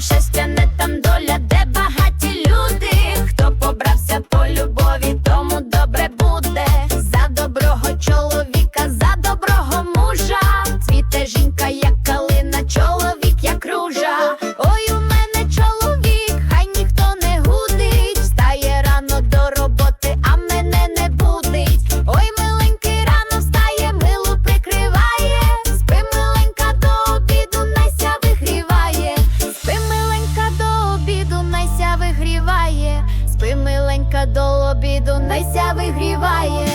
там щастя, не там доля, де багаті люди. Хто побрався по любові, тому добре буде. За доброго чоловіка, за доброго. Ти миленька до лобіду Найся вигріває.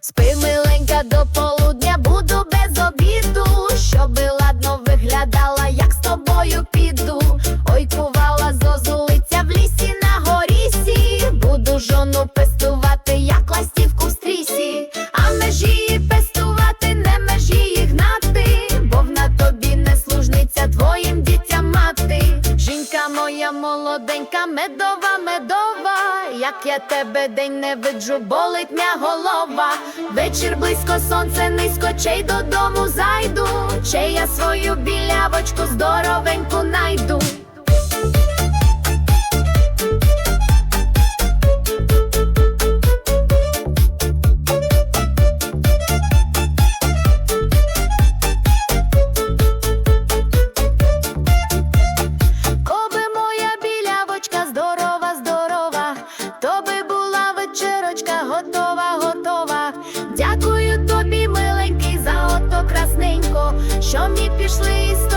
Спи, миленька, до полудня буду без обіду, щоби ладно виглядати. молоденька, медова, медова, як я тебе день не виджу, болить м'я голова. Вечір близько сонце низько, чей додому зайду, чей я свою білявочку здоровеньку що мені пішли.